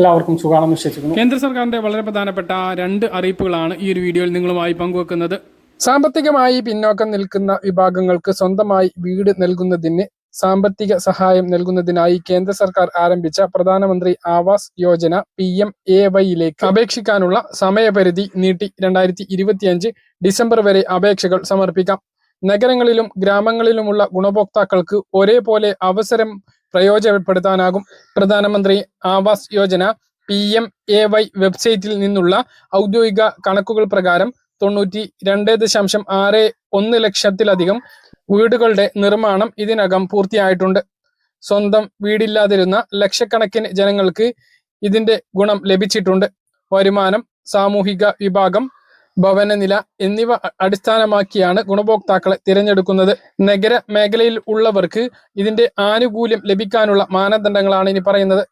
എല്ലാവർക്കും സുഖമാണെന്ന് വിശ്വസിക്കുന്നു. കേന്ദ്ര സർക്കാരിന്റെ വളരെ പ്രധാനപ്പെട്ട രണ്ട് അറിയിപ്പുകളാണ് ഈ ഒരു വീഡിയോയിൽ നിങ്ങളുമായി പങ്കുവെക്കുന്നത്. സാമ്പത്തികമായി പിന്നോക്കം നിൽക്കുന്ന വിഭാഗങ്ങൾക്ക് സ്വന്തമായി വീട് നൽകുന്നതിന് സാമ്പത്തിക സഹായം നൽകുന്നതിനായി കേന്ദ്ര സർക്കാർ ആരംഭിച്ച Pradhanmantri Awas Yojana P M A വൈയിലേക്ക് അപേക്ഷിക്കാനുള്ള സമയപരിധി നീട്ടി രണ്ടായിരത്തി ഇരുപത്തിയഞ്ച് ഡിസംബർ വരെ അപേക്ഷകൾ സമർപ്പിക്കാം. നഗരങ്ങളിലും ഗ്രാമങ്ങളിലുമുള്ള ഗുണഭോക്താക്കൾക്ക് ഒരേപോലെ അവസരം പ്രയോജനപ്പെടുത്താനാകും. Pradhanmantri Awas Yojana P M A Y വെബ്സൈറ്റിൽ നിന്നുള്ള ഔദ്യോഗിക കണക്കുകൾ പ്രകാരം തൊണ്ണൂറ്റി രണ്ട് ദശാംശം ആറ് ഒന്ന് ലക്ഷത്തിലധികം വീടുകളുടെ നിർമ്മാണം ഇതിനകം പൂർത്തിയായിട്ടുണ്ട്. സ്വന്തം വീടില്ലാതിരുന്ന ലക്ഷക്കണക്കിന് ജനങ്ങൾക്ക് ഇതിന്റെ ഗുണം ലഭിച്ചിട്ടുണ്ട്. വരുമാനം സാമൂഹിക വിഭാഗം ഭവനനില എന്നിവ അടിസ്ഥാനമാക്കിയാണ് ഗുണഭോക്താക്കളെ തിരഞ്ഞെടുക്കുന്നത്. നഗര മേഖലയിൽ ഉള്ളവർക്ക് ഇതിന്റെ ആനുകൂല്യം ലഭിക്കാനുള്ള മാനദണ്ഡങ്ങളാണ് ഇനി പറയുന്നത്.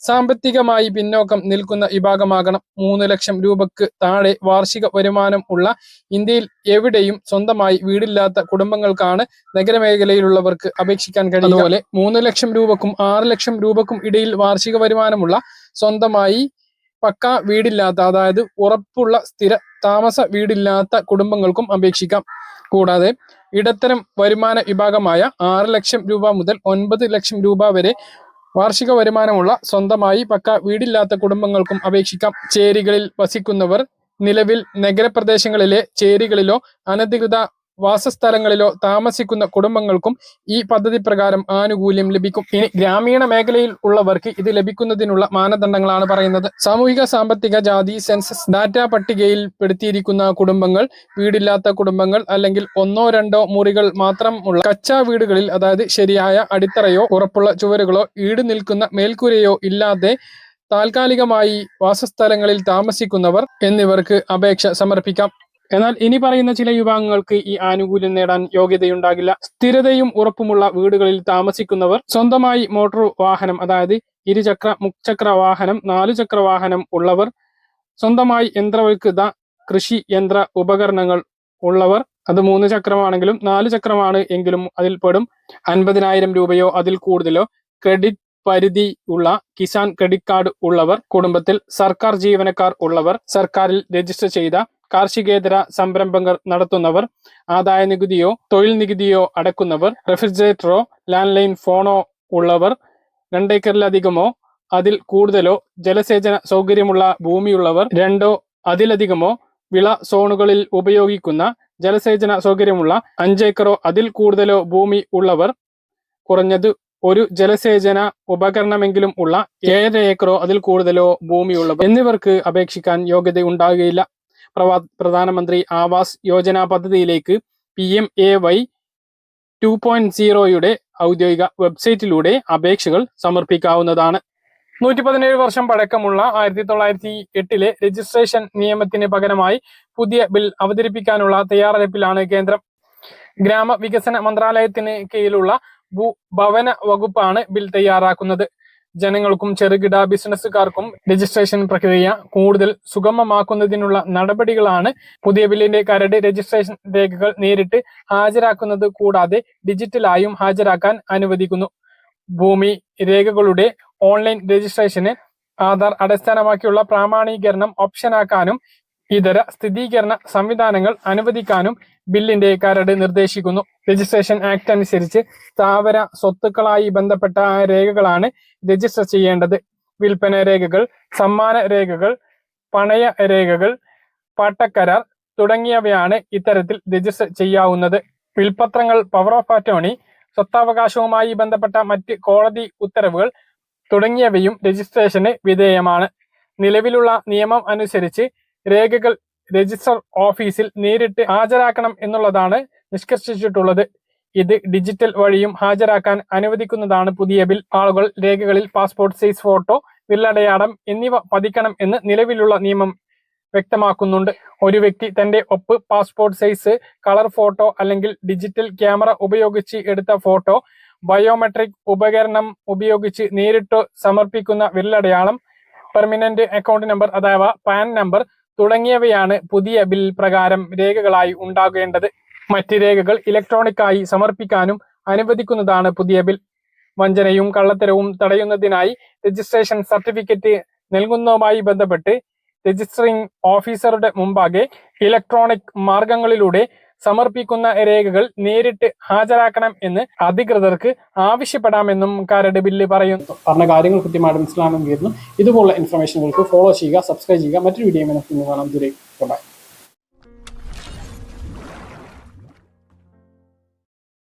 സാമ്പത്തികമായി പിന്നോക്കം നിൽക്കുന്ന വിഭാഗമാകണം. മൂന്ന് ലക്ഷം രൂപക്ക് താഴെ വാർഷിക വരുമാനം ഉള്ള ഇന്ത്യയിൽ എവിടെയും സ്വന്തമായി വീടില്ലാത്ത കുടുംബങ്ങൾക്കാണ് നഗരമേഖലയിലുള്ളവർക്ക് അപേക്ഷിക്കാൻ കഴിയുന്നത് പോലെ മൂന്ന് ലക്ഷം രൂപക്കും ആറ് ലക്ഷം രൂപക്കും ഇടയിൽ വാർഷിക വരുമാനമുള്ള സ്വന്തമായി പക്ക വീടില്ലാത്ത അതായത് ഉറപ്പുള്ള സ്ഥിര താമസ വീടില്ലാത്ത കുടുംബങ്ങൾക്കും അപേക്ഷിക്കാം. കൂടാതെ ഇടത്തരം വരുമാന വിഭാഗമായ ആറ് ലക്ഷം രൂപ മുതൽ ഒൻപത് ലക്ഷം രൂപ വരെ വാർഷിക വരുമാനമുള്ള സ്വന്തമായി പക്ക വീടില്ലാത്ത കുടുംബങ്ങൾക്കും അപേക്ഷിക്കാം. ചേരികളിൽ വസിക്കുന്നവർ നിലവിൽ നഗരപ്രദേശങ്ങളിലെ ചേരികളിലോ അനധികൃത വാസസ്ഥലങ്ങളിലോ താമസിക്കുന്ന കുടുംബങ്ങൾക്കും ഈ പദ്ധതി പ്രകാരം ആനുകൂല്യം ലഭിക്കും. ഇനി ഗ്രാമീണ മേഖലയിൽ ഉള്ളവർക്ക് ഇത് ലഭിക്കുന്നതിനുള്ള മാനദണ്ഡങ്ങളാണ് പറയുന്നത്. സാമൂഹിക സാമ്പത്തിക ജാതി സെൻസസ് ഡാറ്റ പട്ടികയിൽ പെടുത്തിയിരിക്കുന്ന കുടുംബങ്ങൾ വീടില്ലാത്ത കുടുംബങ്ങൾ അല്ലെങ്കിൽ ഒന്നോ രണ്ടോ മുറികൾ മാത്രം ഉള്ള കച്ചാ വീടുകളിൽ അതായത് ശരിയായ അടിത്തറയോ ഉറപ്പുള്ള ചുവരുകളോ ഈട് നിൽക്കുന്ന മേൽക്കൂരയോ ഇല്ലാതെ താൽക്കാലികമായി വാസസ്ഥലങ്ങളിൽ താമസിക്കുന്നവർ എന്നിവർക്ക് അപേക്ഷ സമർപ്പിക്കാം. എന്നാൽ ഇനി പറയുന്ന ചില വിഭാഗങ്ങൾക്ക് ഈ ആനുകൂല്യം നേടാൻ യോഗ്യതയുണ്ടാകില്ല. സ്ഥിരതയും ഉറപ്പുമുള്ള വീടുകളിൽ താമസിക്കുന്നവർ സ്വന്തമായി മോട്ടോർ വാഹനം അതായത് ഇരുചക്ര മുച്ചക്ര വാഹനം നാലുചക്ര വാഹനം ഉള്ളവർ സ്വന്തമായി യന്ത്രവൽകൃത കൃഷി യന്ത്ര ഉപകരണങ്ങൾ ഉള്ളവർ അത് മൂന്ന് ചക്രമാണെങ്കിലും നാല് ചക്രമാണ് എങ്കിലും അതിൽ പെടും. അൻപതിനായിരം രൂപയോ അതിൽ കൂടുതലോ ക്രെഡിറ്റ് പരിധി ഉള്ള കിസാൻ ക്രെഡിറ്റ് കാർഡ് ഉള്ളവർ കുടുംബത്തിൽ സർക്കാർ ജീവനക്കാർ ഉള്ളവർ സർക്കാരിൽ രജിസ്റ്റർ ചെയ്ത കാർഷികേതര സംരംഭങ്ങൾ നടത്തുന്നവർ ആദായ നികുതിയോ തൊഴിൽ നികുതിയോ അടക്കുന്നവർ റെഫ്രിജറേറ്ററോ ലാൻഡ് ലൈൻ ഫോണോ ഉള്ളവർ രണ്ടേക്കറിലധികമോ അതിൽ കൂടുതലോ ജലസേചന സൗകര്യമുള്ള ഭൂമിയുള്ളവർ രണ്ടോ അതിലധികമോ വിള സോണുകളിൽ ഉപയോഗിക്കുന്ന ജലസേചന സൗകര്യമുള്ള അഞ്ചേക്കറോ അതിൽ കൂടുതലോ ഭൂമി ഉള്ളവർ കുറഞ്ഞത് ഒരു ജലസേചന ഉപകരണമെങ്കിലും ഉള്ള ഏഴര ഏക്കറോ അതിൽ കൂടുതലോ ഭൂമിയുള്ളവർ എന്നിവർക്ക് അപേക്ഷിക്കാൻ യോഗ്യത ഉണ്ടാകുകയില്ല. പ്രധാനമന്ത്രി ആവാസ് യോജന പദ്ധതിയിലേക്ക് P M A Y two point സീറോയുടെ ഔദ്യോഗിക വെബ്സൈറ്റിലൂടെ അപേക്ഷകൾ സമർപ്പിക്കാവുന്നതാണ്. നൂറ്റി പതിനേഴ് വർഷം പഴക്കമുള്ള ആയിരത്തി തൊള്ളായിരത്തി എട്ടിലെ രജിസ്ട്രേഷൻ നിയമത്തിന് പകരമായി പുതിയ ബിൽ അവതരിപ്പിക്കാനുള്ള തയ്യാറെടുപ്പിലാണ് കേന്ദ്രം. ഗ്രാമവികസന മന്ത്രാലയത്തിന് കീഴിലുള്ള ഭൂ ഭവന വകുപ്പാണ് ബിൽ തയ്യാറാക്കുന്നത്. ജനങ്ങൾക്കും ചെറുകിട ബിസിനസ്സുകാർക്കും രജിസ്ട്രേഷൻ പ്രക്രിയ കൂടുതൽ സുഗമമാക്കുന്നതിനുള്ള നടപടികളാണ് പുതിയ ബില്ലിന്റെ കരട് രജിസ്ട്രേഷൻ രേഖകൾ നേരിട്ട് ഹാജരാക്കുന്നത് കൂടാതെ ഡിജിറ്റലായും ഹാജരാക്കാൻ അനുവദിക്കുന്നു. ഭൂമി രേഖകളുടെ ഓൺലൈൻ രജിസ്ട്രേഷന് ആധാർ അടിസ്ഥാനമാക്കിയുള്ള പ്രാമാണീകരണം ഓപ്ഷനാക്കാനും ഇതര സ്ഥിരീകരണ സംവിധാനങ്ങൾ അനുവദിക്കാനും ബില്ലിന്റെ കരട് നിർദ്ദേശിക്കുന്നു. രജിസ്ട്രേഷൻ ആക്ട് അനുസരിച്ച് സ്ഥാവര സ്വത്തുക്കളായി ബന്ധപ്പെട്ട രേഖകളാണ് രജിസ്റ്റർ ചെയ്യേണ്ടത്. വിൽപ്പന രേഖകൾ സമ്മാന രേഖകൾ പണയ രേഖകൾ പട്ടക്കരാർ തുടങ്ങിയവയാണ് ഇത്തരത്തിൽ രജിസ്റ്റർ ചെയ്യാവുന്നത്. വിൽപത്രങ്ങൾ പവർ ഓഫ് അറ്റോണി സ്വത്താവകാശവുമായി ബന്ധപ്പെട്ട മറ്റ് കോടതി ഉത്തരവുകൾ തുടങ്ങിയവയും രജിസ്ട്രേഷന് വിധേയമാണ്. നിലവിലുള്ള നിയമം അനുസരിച്ച് രേഖകൾ രജിസ്റ്റർ ഓഫീസിൽ നേരിട്ട് ഹാജരാക്കണം എന്നുള്ളതാണ് നിഷ്കർഷിച്ചിട്ടുള്ളത്. ഇത് ഡിജിറ്റൽ വഴിയും ഹാജരാക്കാൻ അനുവദിക്കുന്നതാണ് പുതിയ ബിൽ. ആളുകൾ രേഖകളിൽ പാസ്പോർട്ട് സൈസ് ഫോട്ടോ വില്ലടയാടം എന്നിവ പതിക്കണം എന്ന് നിലവിലുള്ള നിയമം വ്യക്തമാക്കുന്നുണ്ട്. ഒരു വ്യക്തി തന്റെ ഒപ്പ് പാസ്പോർട്ട് സൈസ് കളർ ഫോട്ടോ അല്ലെങ്കിൽ ഡിജിറ്റൽ ക്യാമറ ഉപയോഗിച്ച് എടുത്ത ഫോട്ടോ ബയോമെട്രിക് ഉപകരണം ഉപയോഗിച്ച് നേരിട്ട് സമർപ്പിക്കുന്ന വിരലടയാളം പെർമനന്റ് അക്കൗണ്ട് നമ്പർ അഥവാ പാൻ നമ്പർ തുടങ്ങിയവയാണ് പുതിയ ബിൽ പ്രകാരം രേഖകളായി ഉണ്ടാകേണ്ടത്. മറ്റ് രേഖകൾ ഇലക്ട്രോണിക്കായി സമർപ്പിക്കാനും അനുവദിക്കുന്നതാണ് പുതിയ ബിൽ. വഞ്ചനയും കള്ളത്തരവും തടയുന്നതിനായി രജിസ്ട്രേഷൻ സർട്ടിഫിക്കറ്റ് നൽകുന്നതുമായി ബന്ധപ്പെട്ട് രജിസ്റ്ററിംഗ് ഓഫീസറുടെ മുമ്പാകെ ഇലക്ട്രോണിക് മാർഗങ്ങളിലൂടെ സമർപ്പിക്കുന്ന രേഖകൾ നേരിട്ട് ഹാജരാക്കണം എന്ന് അധികൃതർക്ക് ആവശ്യപ്പെടാമെന്നും കരട് ബില്ല് പറയുന്നു. പറഞ്ഞ കാര്യങ്ങൾ കൃത്യമായിട്ട് മനസ്സിലാണെന്ന് കരുതുന്നു ഇതുപോലുള്ള ഇൻഫർമേഷനുകൾക്ക് ഫോളോ ചെയ്യുക സബ്സ്ക്രൈബ് ചെയ്യുക മറ്റൊരു വീഡിയോ കാണാം. ബൈ